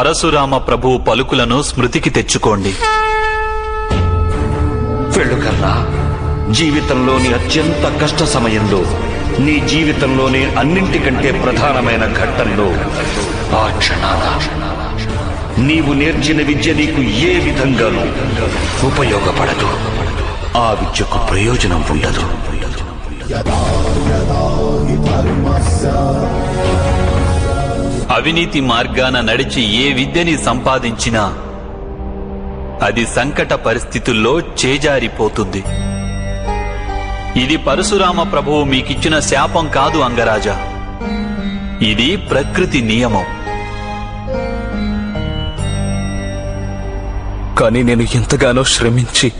పరశురామ ప్రభు పలుకులను స్మృతికి తెచ్చుకోండి. వెళ్ళుకర్నా జీవితంలోని అత్యంత కష్ట సమయంలో నీ జీవితంలోని అన్నింటికంటే ప్రధానమైన ఘట్టంలో ఆ క్షణాల నీవు నేర్చిన విద్య నీకు ఏ విధంగానూ ఉపయోగపడదు. ఆ విద్యకు ప్రయోజనం ఉండదు. అవినీతి మార్గాన నడిచి ఏ విద్యని సంపాదించినా అది సంకట పరిస్థితుల్లో చేజారిపోతుంది. ఇది పరశురామ ప్రభువు మీకిచ్చిన శాపం కాదు అంగరాజా. ఇది ప్రకృతి నియమం. కానీ నేను ఎంతగానో శ్రమించి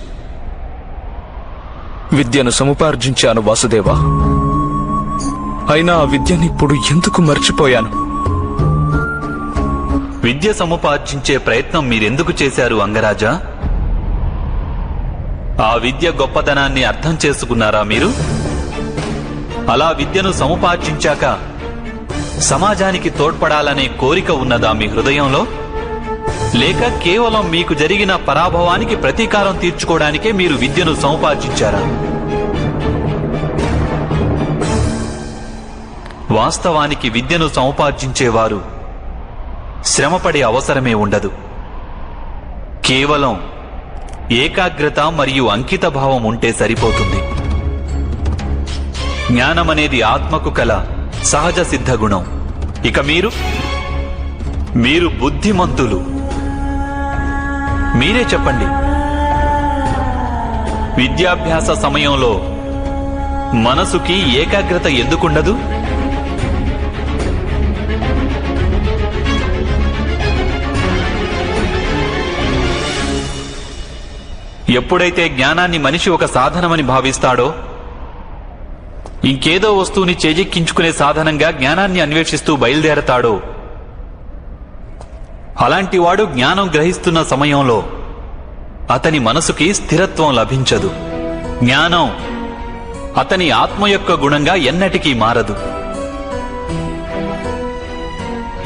విద్యను సముపార్జించాను వాసుదేవా. అయినా ఆ విద్యని ఇప్పుడు ఎందుకు మర్చిపోయాను? విద్య సముపార్జించే ప్రయత్నం మీరెందుకు చేశారు అంగరాజా? ఆ విద్య గొప్పతనాన్ని అర్థం చేసుకున్నారా మీరు? అలా విద్యను సముపార్జించాక సమాజానికి తోడ్పడాలనే కోరిక ఉన్నదా మీ హృదయంలో? లేక కేవలం మీకు జరిగిన పరాభవానికి ప్రతీకారం తీర్చుకోవడానికే మీరు విద్యను సముపార్జించారా? వాస్తవానికి విద్యను సముపార్జించేవారు శ్రమపడే అవసరమే ఉండదు. కేవలం ఏకాగ్రత మరియు అంకితభావం ఉంటే సరిపోతుంది. జ్ఞానమనేది ఆత్మకు కల సహజ సిద్ధ గుణం. ఇక మీరు? మీరు బుద్ధిమంతులు. మీరే చెప్పండి. విద్యాభ్యాస సమయంలో మనసుకి ఏకాగ్రత ఎందుకుండదు? ఎప్పుడైతే జ్ఞానాన్ని మనిషి ఒక సాధనమని భావిస్తాడో ఇంకేదో వస్తువుని చేజెక్కించుకునే సాధనంగా జ్ఞానాన్ని అన్వేషిస్తూ బయలుదేరతాడో అలాంటివాడు జ్ఞానం గ్రహిస్తున్న సమయంలో అతని మనసుకి స్థిరత్వం లభించదు. జ్ఞానం అతని ఆత్మ యొక్క గుణంగా ఎన్నటికీ మారదు.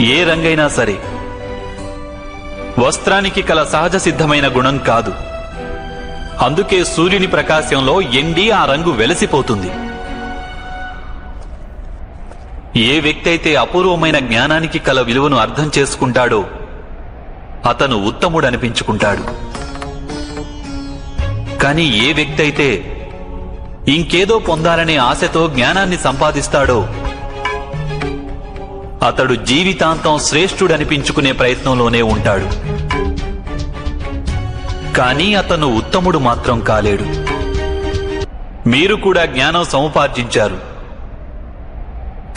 ఏ రంగైనా సరే వస్త్రానికి కల సహజ సిద్ధమైన గుణం కాదు. అందుకే సూర్యుని ప్రకాశంలో ఎండి ఆ రంగు వెలసిపోతుంది. ఏ వ్యక్తి అయితే అపూర్వమైన జ్ఞానానికి కల విలువను అర్థం చేసుకుంటాడో అతను ఉత్తముడు అనిపించుకుంటాడు కానీ ఏ వ్యక్తి అయితే ఇంకేదో పొందాలనే ఆశతో జ్ఞానాన్ని సంపాదిస్తాడో అతడు జీవితాంతం శ్రేష్ఠుడనిపించుకునే ప్రయత్నంలోనే ఉంటాడు. కానీ అతను ఉత్తముడు మాత్రం కాలేడు. మీరు కూడా జ్ఞానం సముపార్జించారు.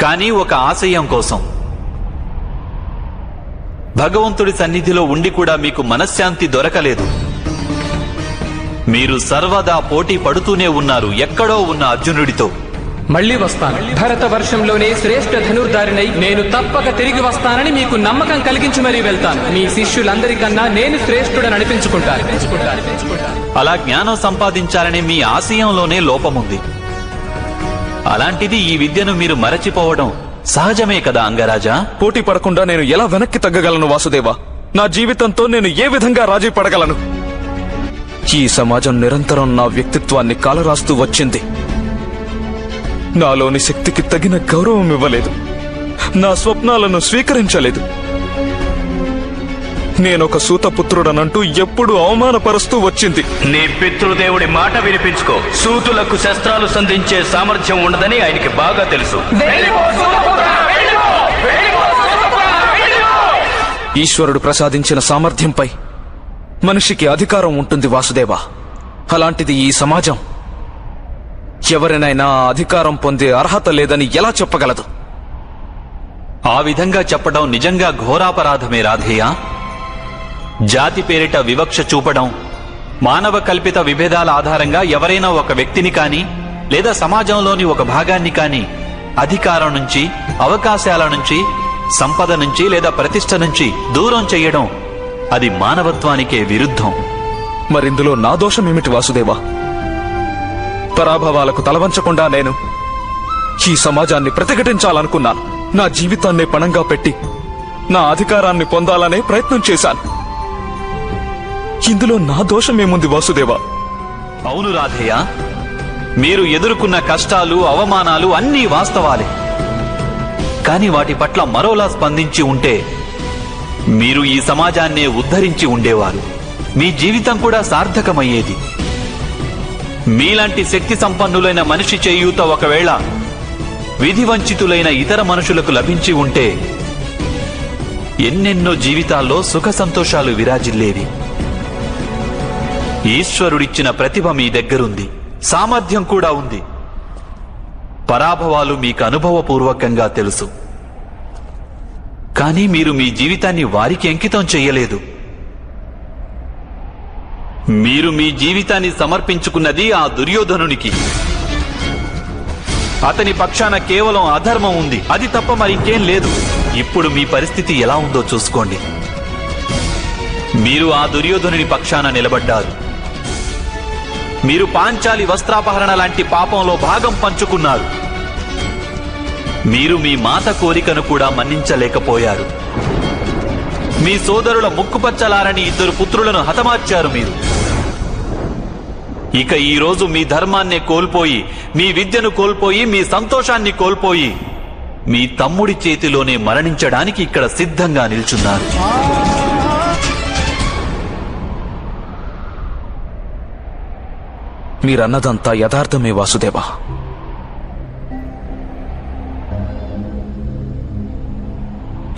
కానీ ఒక ఆశయం కోసం. భగవంతుడి సన్నిధిలో ఉండి కూడా మీకు మనశ్శాంతి దొరకలేదు. మీరు సర్వదా పోటీ పడుతూనే ఉన్నారు ఎక్కడో ఉన్న అర్జునుడితో. మళ్ళీ వస్తాను. భరత వర్షంలోనే శ్రేష్ఠ ధనుర్ధారినై నేను తప్పక తిరిగి వస్తానని మీకు నమ్మకం కలిగించి మరీ వెళ్తాను. మీ శిష్యులందరికన్నా నేను శ్రేష్ఠుడని అనిపించుకుంటాను. అలా జ్ఞానం సంపాదించాలనే మీ ఆశయంలోనే లోపముంది అలాంటిది ఈ విద్యను మీరు మరచిపోవడం సహజమే కదా అంగరాజా? పోటీ పడకుండా నేను ఎలా వెనక్కి తగ్గగలను వాసుదేవా? నా జీవితంతో నేను ఏ విధంగా రాజీ పడగలను? ఈ సమాజం నిరంతరం నా వ్యక్తిత్వాన్ని కాలరాస్తూ వచ్చింది. నాలోని శక్తికి తగిన గౌరవం ఇవ్వలేదు. నా స్వప్నాలను స్వీకరించలేదు. నేనొక సూతపుత్రుడనంటూ ఎప్పుడూ అవమానపరుస్తూ వచ్చింది. నీ పితృదేవుడి మాట వినిపించుకో. సూతులకు శస్త్రాలు సంధించే సామర్థ్యం ఉండదని ఆయనకి బాగా తెలుసు. ఈశ్వరుడు ప్రసాదించిన సామర్థ్యంపై మనిషికి అధికారం ఉంటుంది వాసుదేవా. అలాంటిది ఈ సమాజం. ఎవరినైనా అధికారం పొందే అర్హత లేదని ఎలా చెప్పగలదు? ఆ విధంగా చెప్పడం నిజంగా ఘోరాపరాధమే రాధేయ. జాతి పేరిట వివక్ష చూపడం మానవ కల్పిత విభేదాల ఆధారంగా ఎవరైనా ఒక వ్యక్తిని కాని లేదా సమాజంలోని ఒక భాగాన్ని కాని అధికారం నుంచి అవకాశాల నుంచి సంపద నుంచి లేదా ప్రతిష్ట నుంచి దూరం చేయడం అది మానవత్వానికే విరుద్ధం. మరిందులో నా దోషమేమిటి వాసుదేవా? పరాభవాలకు తలవంచకుండా నేను ఈ సమాజాన్ని ప్రతిఘటించాలనుకున్నాను. నా జీవితాన్నే పణంగా పెట్టి నా అధికారాన్ని పొందాలనే ప్రయత్నం చేశాను. ఇందులో నా దోషమేముంది వాసుదేవా? అవును రాధయ్య మీరు ఎదుర్కొన్న కష్టాలు అవమానాలు అన్నీ వాస్తవాలే. కాని వాటి పట్ల మరోలా స్పందించి ఉంటే మీరు ఈ సమాజాన్నే ఉద్ధరించి ఉండేవారు. మీ జీవితం కూడా సార్థకమయ్యేది. మీలాంటి శక్తి సంపన్నులైన మనిషి చేయూత ఒకవేళ విధివంచితులైన ఇతర మనుషులకు లభించి ఉంటే ఎన్నెన్నో జీవితాల్లో సుఖ సంతోషాలు విరాజిల్లేవి. ఈశ్వరుడిచ్చిన ప్రతిభ మీ దగ్గరుంది సామర్థ్యం కూడా ఉంది. పరాభవాలు మీకు అనుభవపూర్వకంగా తెలుసు. కానీ మీరు మీ జీవితాన్ని వారికి అంకితం చెయ్యలేదు మీరు మీ జీవితాన్ని సమర్పించుకున్నది ఆ దుర్యోధనునికి. అతని పక్షాన కేవలం అధర్మం ఉంది. అది తప్ప మరింకేం లేదు. ఇప్పుడు మీ పరిస్థితి ఎలా ఉందో చూసుకోండి. మీరు ఆ దుర్యోధనుని పక్షాన నిలబడ్డారు. మీరు పాంచాలి వస్త్రాపహరణ లాంటి పాపంలో భాగం పంచుకున్నారు. మీరు మీ మాత కోరికను కూడా మన్నించలేకపోయారు. మీ సోదరుల ముక్కుపచ్చలారని ఇద్దరు పుత్రులను హతమార్చారు మీరు. ఇక ఈ రోజు మీ ధర్మాన్నే కోల్పోయి మీ విద్యను కోల్పోయి మీ సంతోషాన్ని కోల్పోయి మీ తమ్ముడి చేతిలోనే మరణించడానికి ఇక్కడ సిద్ధంగా నిల్చున్నారు. మీరన్నదంతా యథార్థమే వాసుదేవా.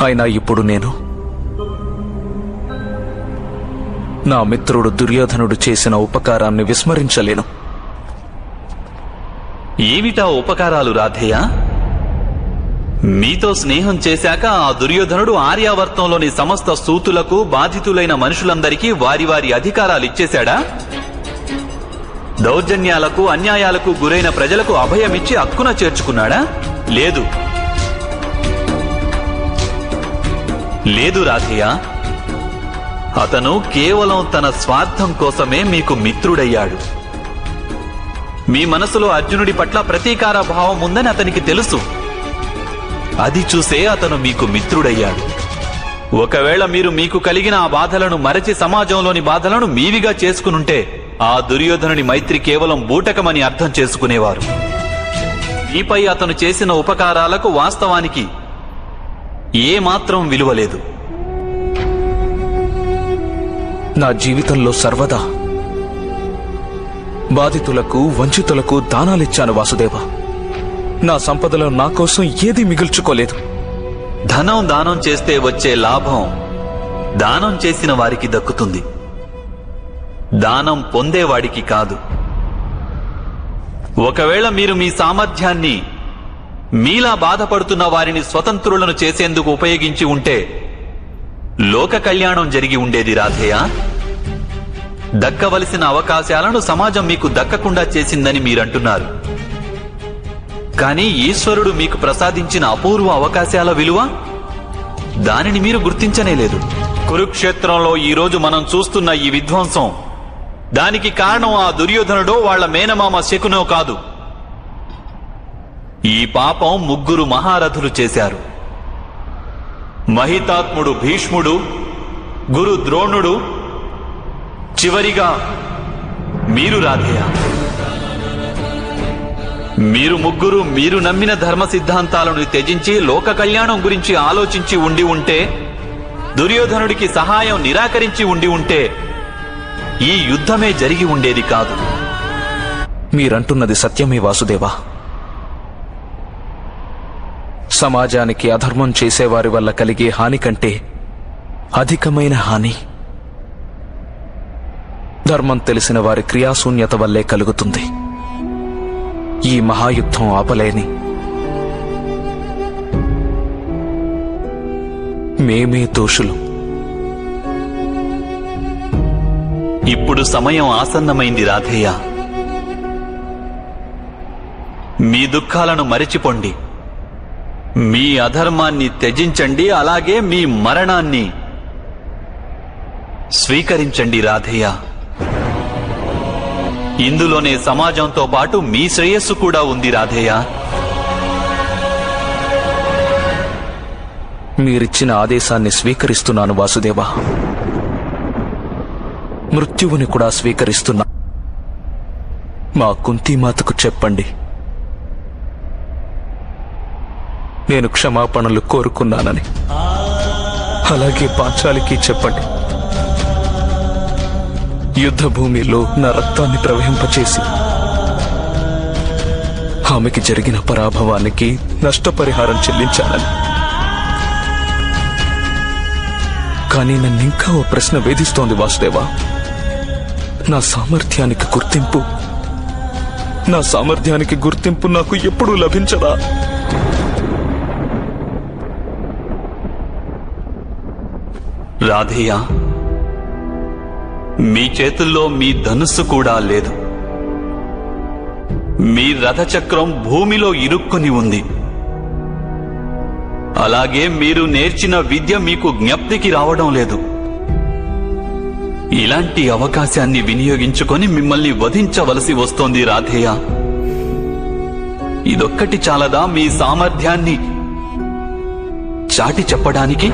అయినా ఇప్పుడు నేను నా మిత్రుడు దుర్యోధనుడు చేసిన ఉపకారాన్ని విస్మరించలేను. ఏమిటా ఉపకారాలు రాధేయ? మీతో స్నేహం చేశాక ఆ దుర్యోధనుడు ఆర్యావర్తంలోని సమస్త సూతులకు బాధితులైన మనుషులందరికీ వారి వారి అధికారాలు ఇచ్చేశాడా? దౌర్జన్యాలకు అన్యాయాలకు గురైన ప్రజలకు అభయమిచ్చి హక్కున చేర్చుకున్నాడా? లేదు. లేదు రాధేయ. అతను కేవలం తన స్వార్థం కోసమే మీకు మిత్రుడయ్యాడు. మీ మనసులో అర్జునుడి పట్ల ప్రతీకార భావం ఉందని అతనికి తెలుసు. అది చూసే అతను మీకు మిత్రుడయ్యాడు. ఒకవేళ మీరు మీకు కలిగిన ఆ బాధలను మరచి సమాజంలోని బాధలను మీవిగా చేసుకునుంటే ఆ దుర్యోధనుని మైత్రి కేవలం బూటకమని అర్థం చేసుకునేవారు. మీపై అతను చేసిన ఉపకారాలకు వాస్తవానికి ఏమాత్రం విలువ నా జీవితంలో సర్వదా. బాధితులకు వంచితులకు దానాలిచ్చాను వాసుదేవ. నా సంపదలో నా కోసం ఏదీ మిగుల్చుకోలేదు. ధనం దానం చేస్తే వచ్చే లాభం దానం చేసిన వారికి దక్కుతుంది. దానం పొందేవాడికి కాదు. ఒకవేళ మీరు మీ సామర్థ్యాన్ని మీలా బాధపడుతున్న వారిని స్వతంత్రులను చేసేందుకు ఉపయోగించి ఉంటే లోక కళ్యాణం జరిగి ఉండేది రాధేయ? దక్కవలసిన అవకాశాలను సమాజం మీకు దక్కకుండా చేసిందని మీరంటున్నారు. కానీ ఈశ్వరుడు మీకు ప్రసాదించిన అపూర్వ అవకాశాల విలువ? దానిని మీరు గుర్తించనే లేదు. కురుక్షేత్రంలో ఈరోజు మనం చూస్తున్న ఈ విధ్వంసం. దానికి కారణం ఆ దుర్యోధనుడో వాళ్ళ మేనమామ శకునో కాదు. ఈ పాపం ముగ్గురు మహారథులు చేశారు. మహితాత్ముడు భీష్ముడు గురు ద్రోణుడు చివరిగా మీరు రాధేయ. మీరు ముగ్గురు మీరు నమ్మిన ధర్మ సిద్ధాంతాలను త్యజించి లోక కళ్యాణం గురించి ఆలోచించి ఉండి ఉంటే దుర్యోధనుడికి సహాయం నిరాకరించి ఉండి ఉంటే ఈ యుద్ధమే జరిగి ఉండేది కాదు. మీరంటున్నది సత్యమే వాసుదేవా. సమాజానికి అధర్మం చేసేవారి వల్ల కలిగే హాని కంటే అధికమైన హాని ధర్మం తెలిసిన వారి క్రియాశూన్యత వల్లే కలుగుతుంది. ఈ మహాయుద్ధం ఆపలేని. మేమే దోషులు. ఇప్పుడు సమయం ఆసన్నమైంది రాధేయ. మీ దుఃఖాలను మరిచిపోండి. మీ అధర్మాన్ని త్యజించండి అలాగే మీ మరణాన్ని స్వీకరించండి రాధేయ. ఇందులోనే సమాజంతో పాటు మీ శ్రేయస్సు కూడా ఉంది రాధేయ. మీరిచ్చిన ఆదేశాన్ని స్వీకరిస్తున్నాను వాసుదేవ. మృత్యువుని కూడా స్వీకరిస్తున్నా. మా కుంతిమాతకు చెప్పండి. నేను క్షమాపణలు కోరుకున్నానని. అలాగే పాంచాలికి చెప్పండి. యుద్ధ భూమిలో నా రక్తాన్ని ప్రవహింపచేసి ఆమెకి జరిగిన పరాభవానికి నష్టపరిహారం చెల్లించానని. కానీ నన్నింకా ఓ ప్రశ్న వేధిస్తోంది వాసుదేవా. నా సామర్థ్యానికి గుర్తింపు నా సామర్థ్యానికి గుర్తింపు నాకు ఎప్పుడూ లభించదా? రాధేయ మీ చేతుల్లో మీ ధనుస్సు కూడా లేదు. మీ రథచక్రం భూమిలో ఇరుక్కుని ఉంది. అలాగే మీరు నేర్చిన విద్య మీకు జ్ఞప్తికి రావడం లేదు. ఇలాంటి అవకాశాన్ని వినియోగించుకొని మిమ్మల్ని వధించవలసి వస్తోంది రాధేయ. ఇదొక్కటి చాలదా మీ సామర్థ్యాన్ని చాటి చెప్పడానికి?